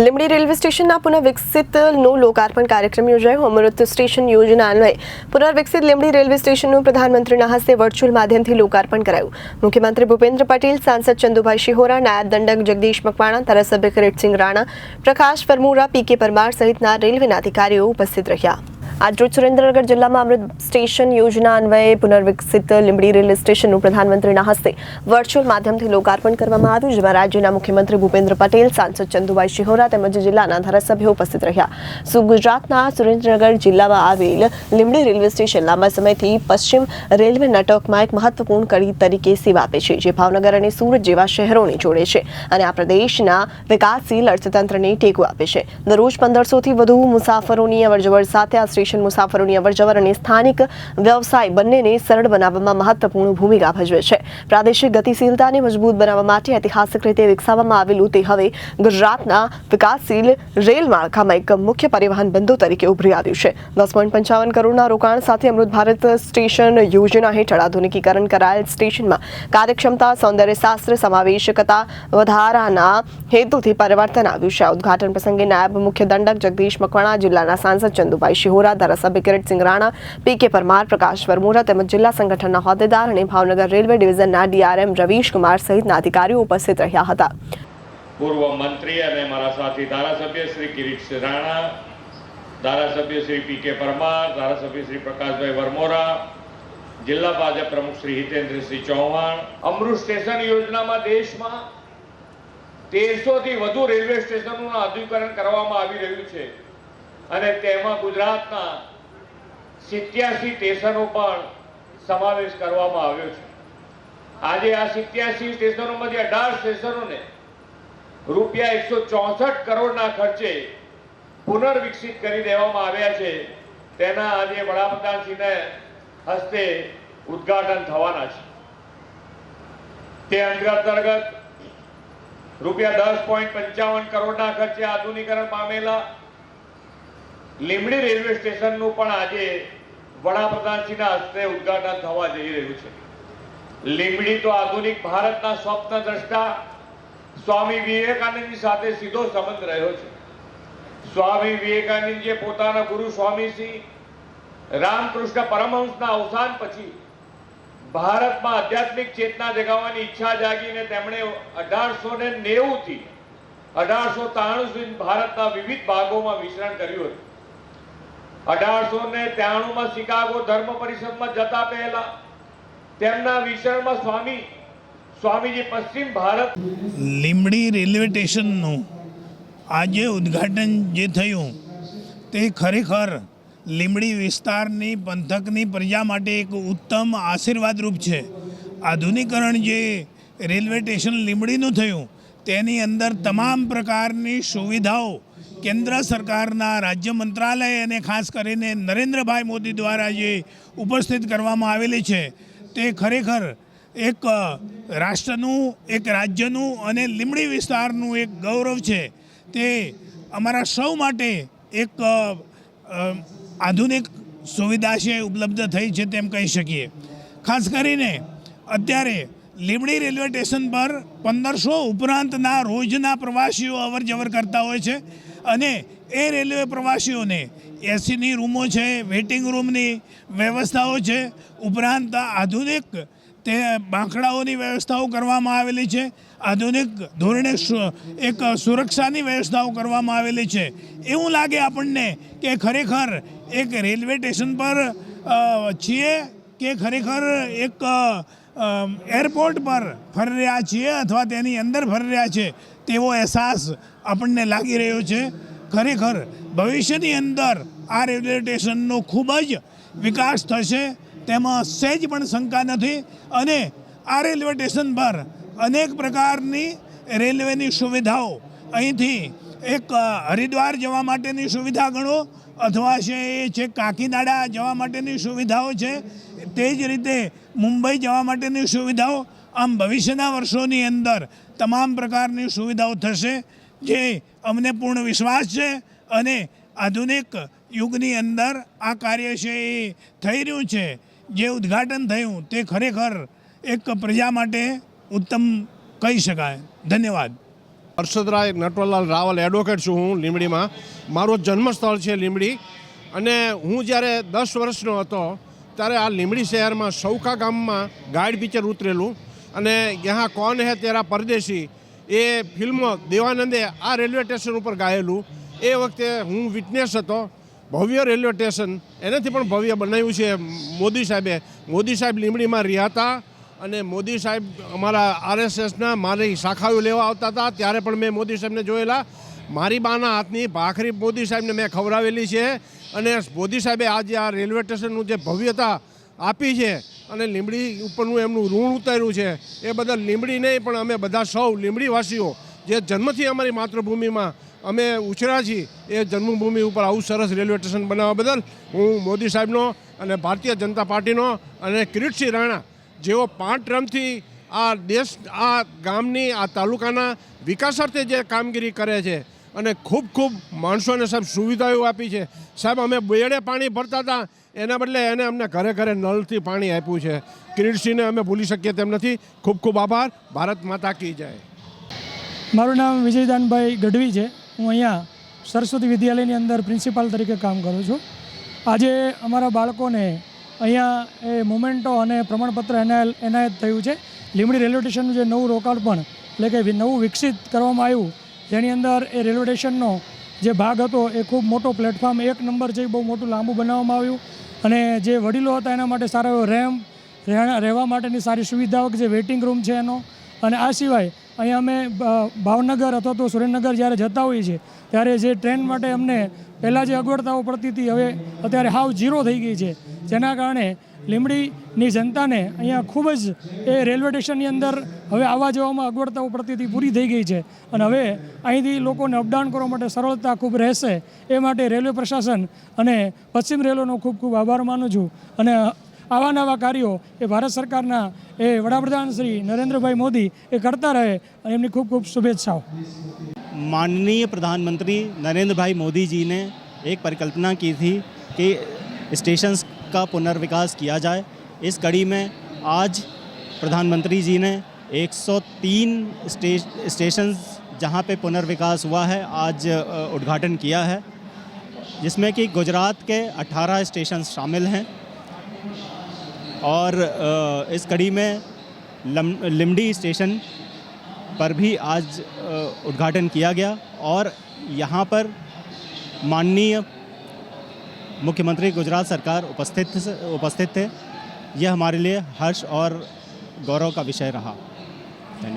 Limbdi railway સ્ટેશનના પુનઃવિકસિતનો લોકાર્પણ કાર્યક્રમ યોજાયો. અમૃત સ્ટેશન યોજના અન્વયે પુનર્વિકસિત લીંબડી રેલવે સ્ટેશનનું પ્રધાનમંત્રીના હસ્તે વર્ચ્યુઅલ માધ્યમથી લોકાર્પણ કરાયું. મુખ્યમંત્રી ભૂપેન્દ્ર પટેલ, સાંસદ ચંદુભાઈ શિહોરા, નાયબ દંડક જગદીશ મકવાણા, ધારાસભ્ય કિરીટસિંહ રાણા, પ્રકાશ પરમુરા, પી કે પરમાર સહિતના રેલવેના અધિકારીઓ ઉપસ્થિત રહ્યા. આજરોજ સુરેન્દ્રનગર જિલ્લામાં અમૃત સ્ટેશન યોજના અન્વયે પુનર્વિકસિત લીંબડી રેલવે સ્ટેશનનું પ્રધાનમંત્રીના હસ્તે વર્ચ્યુઅલ માધ્યમથી લોકાર્પણ કરવામાં આવ્યું, જેમાં રાજ્યના મુખ્યમંત્રી ભૂપેન્દ્ર પટેલ, સાંસદ ચંદુભાઈ શિહોરા તેમજ જિલ્લાના ધારાસભ્યો ઉપસ્થિત રહ્યા. સુ ગુજરાતના સુરેન્દ્રનગર જિલ્લામાં આવેલ લીંબડી રેલવે સ્ટેશન લાંબા સમયથી પશ્ચિમ રેલવે નેટવર્કમાં એક મહત્વપૂર્ણ કડી તરીકે સેવા આપે છે, જે ભાવનગર અને સુરત જેવા શહેરોને જોડે છે અને આ પ્રદેશના વિકાસશીલ અર્થતંત્રને ટેકો આપે છે. દરરોજ પંદરસોથી વધુ મુસાફરોની અવરજવર સાથે આ સ્ટેશન મુસાફરોની અવરજવર અને સ્થાનિક વ્યવસાય બંનેને સરળ બનાવવામાં મહત્વપૂર્ણ ભૂમિકા ભજવે છે. પ્રાદેશિક ગતિશીલતાને મજબૂત બનાવવા માટે ઐતિહાસિક રીતે વિકસાવવામાં આવેલું તે હવે ગુજરાતના વિકાસશીલ રેલ માળખામાં એક મુખ્ય પરિવહન બંધુ તરીકે ઉભરી આવ્યું છે. દસ પોઈન્ટ પંચાવન કરોડના રોકાણ સાથે અમૃત ભારત સ્ટેશન યોજના હેઠળ આધુનિકીકરણ કરાયેલ સ્ટેશનમાં કાર્યક્ષમતા, સૌંદર્ય શાસ્ત્ર, સમાવેશકતા વધારાના હેતુથી પરિવર્તન આવ્યું છે. ઉદઘાટન પ્રસંગે નાયબ મુખ્ય દંડક જગદીશ મકવાણા, જિલ્લાના સાંસદ ચંદુભાઈ શિહોરા ધારાસભ્ય કિરીટસિંહ રાણા પીકે પરમાર, પ્રકાશ વરમોરા તેમજ જિલ્લા સંગઠનના હોદ્દેદાર અને ભાવનગર રેલવે ડિવિઝનના ડીઆરએમ રવીશ કુમાર સહિતના અધિકારીઓ ઉપસ્થિત રહ્યા હતા. પૂર્વ મંત્રી અને મારા સાથી ધારાસભ્ય શ્રી કિરીટ રાણા, ધારાસભ્ય શ્રી પી કે પરમાર, ધારાસભ્ય શ્રી પ્રકાશભાઈ વરમોરા, જિલ્લા ભાજપ પ્રમુખ શ્રી હિતેન્દ્રસિંહ ચૌહાણ, અમૃત સ્ટેશન યોજનામાં દેશમાં તેરસો થી વધુ રેલવે સ્ટેશનોનું આધુનિકરણ કરવામાં આવી રહ્યું છે. અને તેમાં ગુજરાતના સિત્યાસી સ્ટેશનો પણ સમાવેશ કરવામાં આવ્યો છે. આજે આ સિત્યાસી સ્ટેશનોમાંથી અઢાર સ્ટેશનોને રૂપિયા એકસો ચોસઠ કરોડના ખર્ચે પુનર્વિકસિત કરી દેવામાં આવ્યા છે. તેના આજે વડાપ્રધાનશ્રીને હસ્તે ઉદ્ઘાટન થવાના છે. તે અંતર્ગત રૂપિયા દસ પોઈન્ટ પંચાવન કરોડના ખર્ચે આધુનિકરણ પામેલા લીંબડી રેલવે સ્ટેશનનું પણ આજે વડાપ્રધાનશ્રીના હસ્તે ઉદ્ઘાટન થવા જઈ રહ્યું છે. લીમડી તો આધુનિક ભારતના સ્વપ્ન દ્રષ્ટા સ્વામી વિવેકાનંદજી સાથે સીધો સંબંધ રહ્યો છે. સ્વામી વિવેકાનંદજીએ પોતાના ગુરુ સ્વામીશ્રી રામકૃષ્ણ પરમહંસના અવસાન પછી ભારતમાં આધ્યાત્મિક ચેતના જગાવવાની ઈચ્છા જાગીને તેમણે અઢારસો ને નેવું થી અઢારસો ત્રાણું સુધી ભારતના વિવિધ ભાગોમાં વિચરણ કર્યું હતું. અઢારસો ને ત્રાણું માં શિકાગો ધર્મ પરિષદમાં જતા પહેલા તેમના વિષયમાં સ્વામી, સ્વામીજી પશ્ચિમ ભારત લીમડી રેલવે સ્ટેશનનું આજે ઉદ્ઘાટન જે થયું તે ખરેખર લીમડી વિસ્તારની પંથકની પ્રજા માટે એક ઉત્તમ આશીર્વાદરૂપ છે. આધુનિકરણ જે રેલવે સ્ટેશન લીમડીનું થયું તેની અંદર તમામ પ્રકારની સુવિધાઓ કેન્દ્ર સરકારના રાજ્ય મંત્રાલય અને ખાસ કરીને નરેન્દ્રભાઈ મોદી દ્વારા જે ઉપસ્થિત કરવામાં આવેલી છે, તે ખરેખર એક રાષ્ટ્રનું, એક રાજ્યનું અને લીમડી વિસ્તારનું એક ગૌરવ છે. તે અમારા સૌ માટે એક આધુનિક સુવિધા છે, ઉપલબ્ધ થઈ છે તેમ કહી શકીએ. ખાસ કરીને અત્યારે લીમડી રેલવે સ્ટેશન પર પંદરસો ઉપરાંતના રોજના પ્રવાસીઓ અવર જવર કરતા હોય છે. અને એ રેલવે પ્રવાસીઓને એસીની રૂમો છે, વેઇટિંગ રૂમની વ્યવસ્થાઓ છે. ઉપરાંત આધુનિક તે બાંકડાઓની વ્યવસ્થાઓ કરવામાં આવેલી છે. આધુનિક ધોરણે એક સુરક્ષાની વ્યવસ્થાઓ કરવામાં આવેલી છે. એવું લાગે આપણને કે ખરેખર એક રેલવે સ્ટેશન પર છીએ કે ખરેખર એક એરપોર્ટ પર ફરી રહ્યા છીએ અથવા તેની અંદર ફરી રહ્યા છે? તેવો અહેસાસ આપણને લાગી રહ્યો છે. ખરેખર ભવિષ્યની અંદર આ રેલવે સ્ટેશનનો ખૂબ જ વિકાસ થશે, તેમાં સહેજ પણ શંકા નથી અને આ રેલવે સ્ટેશન પર અનેક પ્રકારની રેલવેની સુવિધાઓ, અહીંથી એક હરિદ્વાર જવા માટેની સુવિધા ગણો અથવા છે એ છે કાકીનાડા જવા માટેની સુવિધાઓ છે. તે જ રીતે મુંબઈ જવા માટેની સુવિધાઓ આમ ભવિષ્યના વર્ષોની અંદર તમામ પ્રકારની સુવિધાઓ થશે જે અમને પૂર્ણ વિશ્વાસ છે અને આધુનિક યુગની અંદર આ કાર્ય છે એ થઈ રહ્યું છે. જે ઉદ્ઘાટન થયું તે ખરેખર એક પ્રજા માટે ઉત્તમ કહી શકાય. ધન્યવાદ. હર્ષદરાય નટવરલાલ રાવલ એડવોકેટ છું હું લીમડીમાં મારું જન્મસ્થળ છે લીમડી અને હું જ્યારે દસ વર્ષનો હતો, ત્યારે આ લીમડી શહેરમાં સૌકા ગામમાં ગાઈડ પિક્ચર ઉતરેલું. અને યહાં કોન હે તેરા પરદેશી? એ ફિલ્મ દેવાનંદે આ રેલવે સ્ટેશન ઉપર ગાયેલું. એ વખતે હું વિટનેસ હતો, ભવ્ય રેલવે સ્ટેશન. એનાથી પણ ભવ્ય બનાવ્યું છે મોદી સાહેબે. મોદી સાહેબ લીમડીમાં રહ્યા હતા અને મોદી સાહેબ અમારા આરએસએસના મારી શાખાઓ લેવા આવતા હતા. ત્યારે પણ મેં મોદી સાહેબને જોયેલા. મારી બાના હાથની ભાખરી મોદી સાહેબને મેં ખવડાવેલી છે અને મોદી સાહેબે આજે આ રેલવે સ્ટેશનનું જે ભવ્યતા આપી છે અને લીંબડી ઉપરનું એમનું ઋણ ઉતાર્યું છે. એ બદલ લીંબડી નહીં, પણ અમે બધા સૌ લીંબડીવાસીઓ જે જન્મથી અમારી માતૃભૂમિમાં અમે ઉછર્યા છીએ, એ જન્મભૂમિ ઉપર આવું સરસ રેલવે સ્ટેશન બનાવવા બદલ હું મોદી સાહેબનો અને ભારતીય જનતા પાર્ટીનો અને કિરીટસિંહ રાણા જેઓ પાંચ ટ્રમથી આ દેશ, આ ગામની, આ તાલુકાના વિકાસ અર્થે જે કામગીરી કરે છે અને ખૂબ ખૂબ માણસોને સાહેબ સુવિધાઓ આપી છે. સાહેબ, અમે બેડે પાણી ભરતા હતા એના બદલે એને અમને ઘરે ઘરે નળથી પાણી આપ્યું છે. કિરીટસિંહને અમે ભૂલી શકીએ તેમ નથી. ખૂબ ખૂબ આભાર. ભારત માતા કી જાય. મારું નામ વિજયદાનભાઈ ગઢવી છે. હું અહીંયા સરસ્વતી વિદ્યાલયની અંદર પ્રિન્સિપાલ તરીકે કામ કરું છું. આજે અમારા બાળકોને અહીંયા એ મોમેન્ટો અને પ્રમાણપત્ર એનાયલ, એનાયત થયું છે. લીમડી રેલવે સ્ટેશનનું જે નવું રોકાણપણ એટલે કે નવું વિકસિત કરવામાં આવ્યું, જેની અંદર એ રેલવે સ્ટેશનનો જે ભાગ હતો, એ ખૂબ મોટો પ્લેટફોર્મ, એક નંબર છે બહુ મોટું લાંબુ બનાવવામાં આવ્યું. અને જે વડીલો હતા એના માટે સારો એવો રેમ રહેવા માટેની સારી સુવિધાઓ કે જે વેઇટિંગ રૂમ છે એનો. અને આ સિવાય અહીંયા અમે ભાવનગર અથવા તો સુરેન્દ્રનગર જ્યારે જતા હોઈએ છીએ, ત્યારે જે ટ્રેન માટે અમને પહેલાં જે અગવડતાઓ પડતી હતી, હવે અત્યારે હાવ ઝીરો થઈ ગઈ છે. જેના કારણે લીંબડીની જનતાને અહીંયા ખૂબ જ એ રેલવે સ્ટેશનની અંદર હવે આવવા જવામાં અગવડતાઓ પડતી હતી પૂરી થઈ ગઈ છે અને હવે અહીંથી લોકોને અપડાઉન કરવા માટે સરળતા ખૂબ રહેશે એ માટે રેલવે પ્રશાસન અને પશ્ચિમ રેલવેનો ખૂબ ખૂબ આભાર માનું છું અને આવા નવા કાર્યો એ ભારત સરકારના એ વડાપ્રધાન શ્રી નરેન્દ્રભાઈ મોદી એ કરતા રહે અને એમની ખૂબ ખૂબ શુભેચ્છાઓ माननीय प्रधानमंत्री नरेंद्र भाई मोदी जी ने एक परिकल्पना की थी कि स्टेशंस का पुनर्विकास किया जाए। इस कड़ी में आज प्रधानमंत्री जी ने 103 स्टे, स्टेशंस जहाँ पे पुनर्विकास हुआ है आज उद्घाटन किया है जिसमें कि गुजरात के 18 स्टेशन शामिल हैं। और इस कड़ी में लम, लिमडी स्टेशन पर भी आज उद्घाटन किया गया। और यहाँ पर माननीय मुख्यमंत्री गुजरात सरकार उपस्थित उपस्थित थे यह हमारे लिए हर्ष और गौरव का विषय रहा